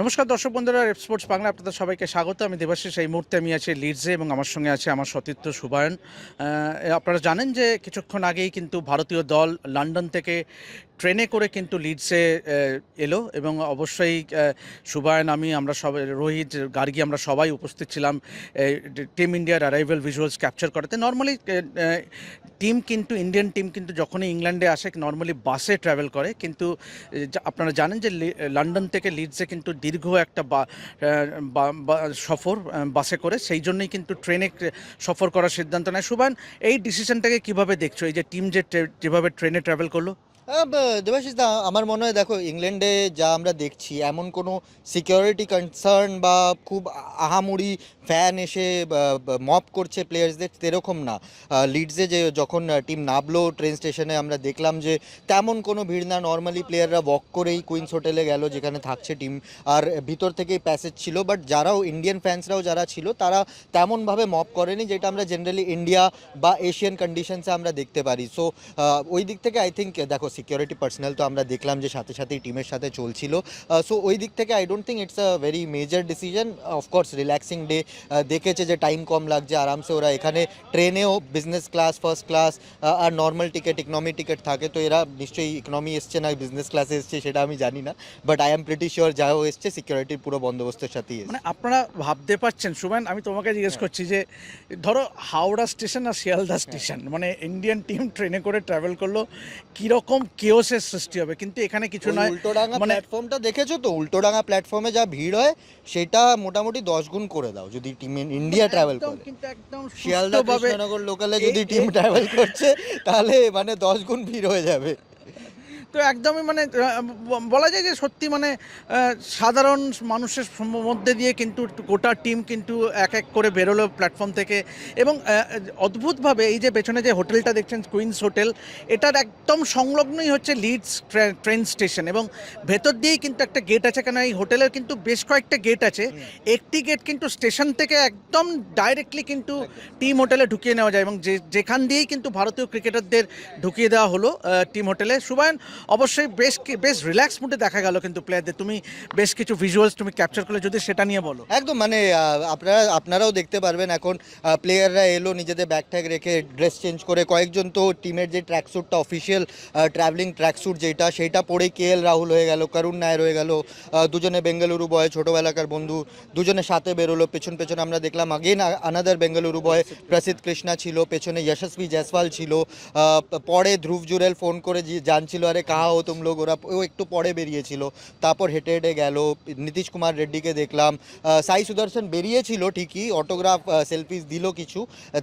নমস্কার দর্শক বন্ধুরা, রেপ স্পোর্টস বাংলা আপনাদের সবাইকে স্বাগত। আমি দেবাশিস, এই মুহূর্তে আমি আছি লিডসে এবং আমার সঙ্গে আছে আমার সতীর্থ সুবায়ন আপনারা জানেন যে কিছুক্ষণ আগেই কিন্তু ভারতীয় দল লন্ডন থেকে ট্রেনে করে কিন্তু লিডসে এলো এবং অবশ্যই সুবায়ন, আমি, আমরা সবাই, রোহিত, গার্গী, আমরা সবাই উপস্থিত ছিলাম টিম ইন্ডিয়ার অ্যারাইভেল ভিজুয়ালস ক্যাপচার করাতে। নর্মালি টিম কিন্তু ইন্ডিয়ান টিম কিন্তু যখনই ইংল্যান্ডে আসে নর্মালি বাসে ট্রাভেল করে। কিন্তু আপনারা জানেন যে লন্ডন থেকে লিডসে কিন্তু দীর্ঘ একটা সফর বাসে করে। সেই জন্যই কিন্তু ট্রেনে সফর করার সিদ্ধান্ত নেয়। সুবান এই ডিসিশনটাকে কীভাবে দেখছ? এই যে টিম যে যেভাবে ট্রেনে ট্রাভেল করল? দেবাশিস দা, আমার মনে হয় দেখো, ইংল্যান্ডে যা আমরা দেখছি, এমন কোনো সিকিউরিটি কনসার্ন বা খুব আহামুড়ি ফ্যান এসে মপ করছে প্লেয়ার্সদের সেরকম না। লিডসে যে যখন টিম নামলো ট্রেন স্টেশনে আমরা দেখলাম যে, তেমন কোনো ভিড় না। নর্মালি প্লেয়াররা ওয়াক করেই কুইন্স হোটেলে গেল, যেখানে থাকছে টিম আর ভিতর থেকেই প্যাসেজ ছিল বাট যারাও ইন্ডিয়ান ফ্যান্সরাও যারা ছিল, তারা তেমনভাবে মপ করেনি, যেটা আমরা জেনারেলি ইন্ডিয়া বা এশিয়ান কন্ডিশনসে আমরা দেখতে পারি। সো ওই দিক থেকে আই থিঙ্ক দেখো সিকিউরিটি পার্সোনাল তো আমরা দেখলাম যে সাথে সাথেই টিমের সাথে চলছিল। সো ওই দিক থেকে I don't think it's a very major decision of course relaxing day দেখেছে যে টাইম কম লাগছে আরামসে ওরা এখানে ট্রেনেও বিজনেস ক্লাস ফার্স্ট ক্লাস আর নর্মাল টিকিট ইকনমি টিকিট থাকে। তো এরা নিশ্চয়ই ইকনমি এসছে না বিজনেস ক্লাসে এসছে সেটা আমি জানি না। But I am pretty sure যাও এসছে সিকিউরিটির পুরো বন্দোবস্তের সাথেই মানে আপনারা ভাবতে পারছেন সুমেন আমি তোমাকে জিজ্ঞেস করছি যে ধরো হাওড়া স্টেশন আর শিয়ালদা স্টেশন মানে ইন্ডিয়ান টিম ট্রেনে করে ট্রাভেল করল কীরকম কেওসের সৃষ্টি হবে কিন্তু এখানে কিছু নয়। উল্টোডাঙ্গা মানে- প্ল্যাটফর্মটা দেখেছ তো? উল্টোডাঙ্গা প্ল্যাটফর্মে যা ভিড় হয় সেটা মোটামুটি দশ গুণ করে দাও যদি টিম ইন্ডিয়া ট্রাভেল করে। কিন্তু একদম শিয়ালদা কৃষ্ণনগর লোকালে যদি টিম ট্রাভেল করছে তাহলে মানে দশ গুণ ভিড় হয়ে যাবে। তো একদমই মানে বলা যায় যে সত্যি মানে সাধারণ মানুষের মধ্যে দিয়ে কিন্তু গোটা টিম কিন্তু এক এক করে বেরোলো প্ল্যাটফর্ম থেকে। এবং অদ্ভুতভাবে এই যে পেছনে যে হোটেলটা দেখছেন কুইন্স হোটেল এটার একদম সংলগ্নই হচ্ছে লিডস ট্রেন স্টেশন। এবং ভেতর দিয়েই কিন্তু একটা গেট আছে কেন এই হোটেলের কিন্তু বেশ কয়েকটা গেট আছে। একটি গেট কিন্তু স্টেশন থেকে একদম ডাইরেক্টলি কিন্তু টিম হোটেলে ঢুকিয়ে নেওয়া যায়। এবং যে যেখান দিয়েই কিন্তু ভারতীয় ক্রিকেটারদের ঢুকিয়ে দেওয়া হলো টিম হোটেলে। সুবায়ন অবশ্যই বেশ কি- বেশ রিল্যাক্স মুডে দেখা গেল কিন্তু প্লেয়ারদের তুমি বেশ কিছু ভিজুয়ালস তুমি ক্যাপচার করলে যদি সেটা নিয়ে বলো। একদম মানে আপনারা আপনারাও দেখতে পারবেন এখন প্লেয়াররা এলো নিজেদের ব্যাগ ট্যাগ রেখে ড্রেস চেঞ্জ করে কয়েকজন তো টিমের যে ট্র্যাক স্যুটটা অফিসিয়াল ট্রাভেলিং ট্র্যাক স্যুট যেটা সেটা পরে কে এল রাহুল হয়ে গেল করুণ নায়ার হয়ে গেল দুজনে বেঙ্গালুরু বয় ছোটোবেলাকার বন্ধু দুজনে সাথে বেরোলো পেছন পেছন আমরা দেখলাম আগেন আনাদার বেঙ্গালুরু বয় প্রসিদ্ধ কৃষ্ণা ছিল পেছনে যশস্বী জয়সওয়াল ছিল পরে ধ্রুব জুরেল ফোন করে জানছিল আরে তুম লোক ওরা ও একটু পরে বেরিয়েছিল। তারপর হেঁটে হেঁটে গেল, নীতিশ কুমার রেড্ডিকে দেখলাম। সাই সুদর্শন বেরিয়েছিল ঠিকই অটোগ্রাফ সেলফিস দিল কিছু,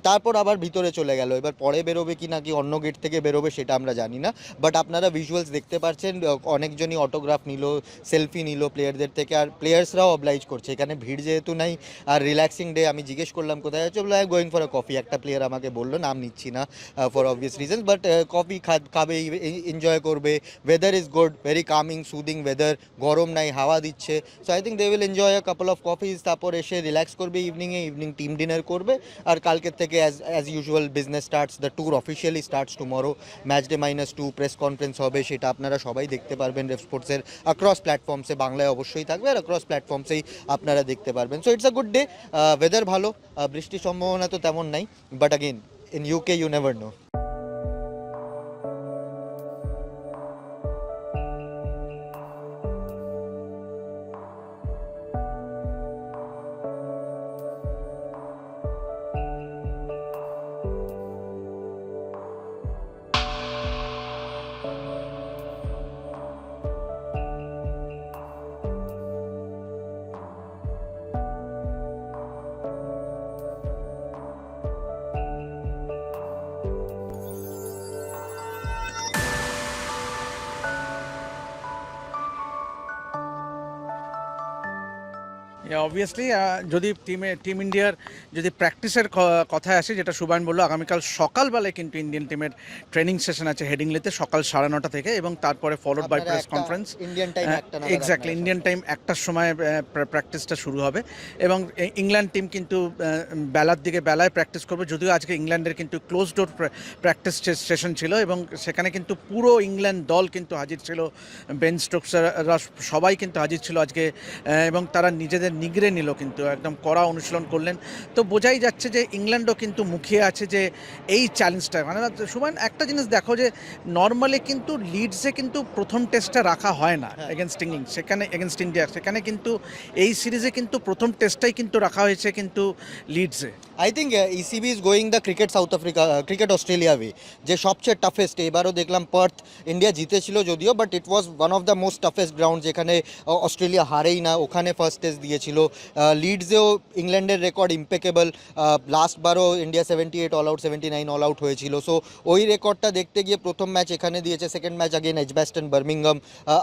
তারপর আবার ভিতরে চলে গেল। এবার পরে বেরোবে কি নাকি অন্য গেট থেকে বেরোবে সেটা আমরা জানি না। বাট আপনারা ভিজুয়ালস দেখতে পাচ্ছেন অনেকজনই অটোগ্রাফ নিল সেলফি নিল প্লেয়ারদের থেকে, আর প্লেয়ার্সরাও অবলাইজ করছে। এখানে ভিড় যেহেতু নাই, আর রিল্যাক্সিং ডে আমি জিজ্ঞেস করলাম কোথায় আছে, বলে গোয়িং ফর আ কফি একটা প্লেয়ার আমাকে বলল, নাম নিচ্ছি না for obvious reasons but coffee খাবে এনজয় করবে। Weather is good very calming soothing weather গরম নাই, হাওয়া দিচ্ছে। So I think they will enjoy a couple of coffees তারপর এসে রিল্যাক্স করবে ইভিনিংয়ে ইভিনিং টিম ডিনার করবে। আর কালকের থেকে as as usual business starts the tour officially starts tomorrow match day minus two press conference হবে, সেটা আপনারা সবাই দেখতে পারবেন রেফ স্পোর্টসের অ্যাক্রস প্ল্যাটফর্মসে বাংলায় অবশ্যই থাকবে, আর অ্যাক্রস প্ল্যাটফর্মসেই আপনারা দেখতে পারবেন। So it's a good day weather ভালো বৃষ্টির সম্ভাবনা তো তেমন নাই। But again in UK you never know obviously যদি টিমে টিম ইন্ডিয়ার যদি প্র্যাকটিসের কথায় আসে যেটা সুবান বলল আগামীকাল সকালবেলায় কিন্তু ইন্ডিয়ান টিমের ট্রেনিং সেশন আছে হেডিংলিতে সকাল সাড়ে নটা থেকে এবং তারপরে followed by press conference Indian time exactly Indian time একটার সময় প্র্যাকটিসটা শুরু হবে এবং ইংল্যান্ড টিম কিন্তু বেলার দিকে বেলায় প্র্যাকটিস করবে। যদিও আজকে ইংল্যান্ডের কিন্তু ক্লোজ ডোর প্র্যাকটিস সেশন ছিল এবং সেখানে কিন্তু পুরো ইংল্যান্ড দল কিন্তু হাজির ছিল। বেন স্টোকসরা সবাই কিন্তু হাজির ছিল আজকে এবং তারা নিজেদের নিগড়ে নিল কিন্তু একদম কড়া অনুশীলন করলেন। তো বোঝাই যাচ্ছে যে ইংল্যান্ডও কিন্তু মুখিয়ে আছে যে এই চ্যালেঞ্জটা মানে সুমান একটা জিনিস দেখো যে নর্মালি কিন্তু লিডসে কিন্তু প্রথম টেস্টটা রাখা হয় না। এগেনস্ট ইংল্যান্ড সেখানে এগেনস্ট ইন্ডিয়া সেখানে কিন্তু এই সিরিজে কিন্তু প্রথম টেস্টটাই কিন্তু রাখা হয়েছে কিন্তু লিডসে I think ECB is going the cricket South Africa cricket Australia way যে সবচেয়ে টাফেস্ট এবারও দেখলাম পার্থ ইন্ডিয়া জিতেছিল যদিও but it was one of the most toughest ground যেখানে অস্ট্রেলিয়া হারেই না। ওখানে ফার্স্ট টেস্ট দিয়েছিল। লিডসেও ইংল্যান্ডের record impeccable লাস্টবারও India seventy eight all out seventy nine all out হয়েছিল। সো ওই রেকর্ডটা দেখতে গিয়ে প্রথম ম্যাচ এখানে দিয়েছে second match again Edgbaston Birmingham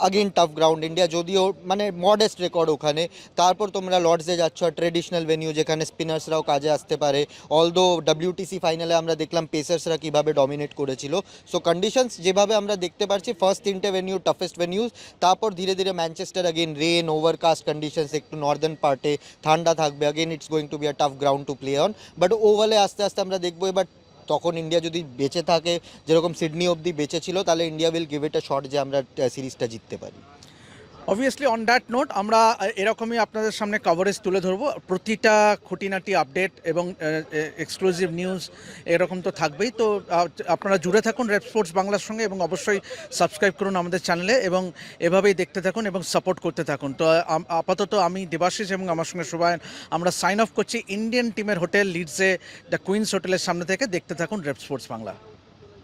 again tough ground India যদিও মানে মডেস্ট রেকর্ড ওখানে। তারপর তোমরা লর্ডসে যাচ্ছ ট্রেডিশনাল ভেনিউ যেখানে স্পিনার্সরাও কাজে আসতে পারে। অলদো ডাব্লিউটিসি ফাইনালে আমরা দেখলাম পেসার্সরা কীভাবে ডমিনেট করেছিল। সো কন্ডিশনস যেভাবে আমরা দেখতে পারছি ফার্স্ট তিনটে ভেনিউ টাফেস্ট ভেনিউজ তারপর ধীরে ধীরে Manchester again rain overcast conditions একটু নর্দার্ন পার্টে ঠান্ডা থাকবে। Again it's going to be a tough ground to play on but ওভালে আস্তে আস্তে আমরা দেখব, এবার তখন ইন্ডিয়া যদি বেঁচে থাকে, যেরকম সিডনি অবধি বেঁচে ছিল, তাহলে India will give it a shot যে আমরা সিরিজটা জিততে পারি। অবভিয়াসলি অন দ্যাট নোট আমরা এরকমই আপনাদের সামনে কভারেজ তুলে ধরবো। প্রতিটা খুঁটিনাটি আপডেট এবং এক্সক্লুসিভ নিউজ এরকম তো থাকবেই। তো আপনারা জুড়ে থাকুন রেড স্পোর্টস বাংলার সঙ্গে এবং অবশ্যই সাবস্ক্রাইব করুন আমাদের চ্যানেলে এবং এভাবেই দেখতে থাকুন এবং সাপোর্ট করতে থাকুন। তো আপাতত আমি দেবাশিস এবং আমার সঙ্গে সুবায়ন, আমরা সাইন অফ করছি ইন্ডিয়ান টিমের হোটেল লিডসে দ্য কুইন্স হোটেলের সামনে থেকে। দেখতে থাকুন রেড স্পোর্টস বাংলা